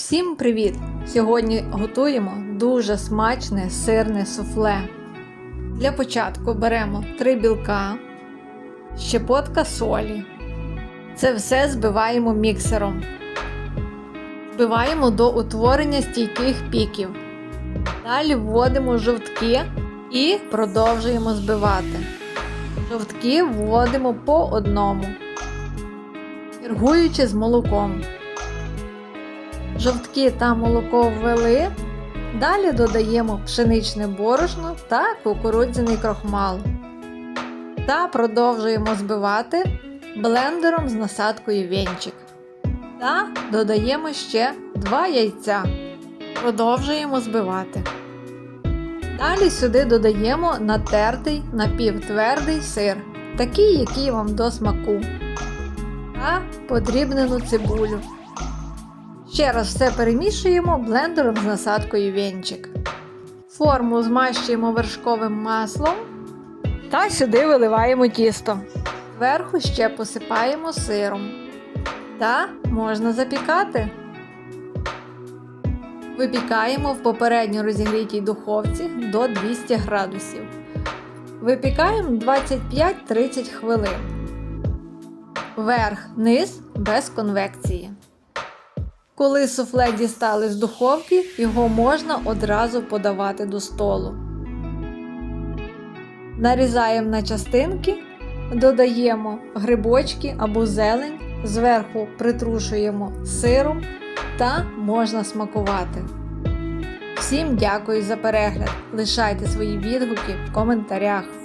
Всім привіт! Сьогодні готуємо дуже смачне сирне суфле. Для початку беремо 3 білка, щепотка солі. Це все збиваємо міксером. Збиваємо до утворення стійких піків. Далі вводимо жовтки і продовжуємо збивати. Жовтки вводимо по одному, чергуючи з молоком. Жовтки та молоко ввели. Далі додаємо пшеничне борошно та кукурудзяний крохмал. Та продовжуємо збивати блендером з насадкою венчик. Та додаємо ще 2 яйця. Продовжуємо збивати. Далі сюди додаємо натертий напівтвердий сир, такий, який вам до смаку. Та подрібнену цибулю. Ще раз все перемішуємо блендером з насадкою венчик. Форму змащуємо вершковим маслом та сюди виливаємо тісто. Зверху ще посипаємо сиром. Та можна запікати. Випікаємо в попередньо розігрітій духовці до 200 градусів. Випікаємо 25-30 хвилин. Верх, низ без конвекції. Коли суфле дістали з духовки, його можна одразу подавати до столу. Нарізаємо на частинки, додаємо грибочки або зелень, зверху притрушуємо сиром та можна смакувати. Всім дякую за перегляд! Лишайте свої відгуки в коментарях.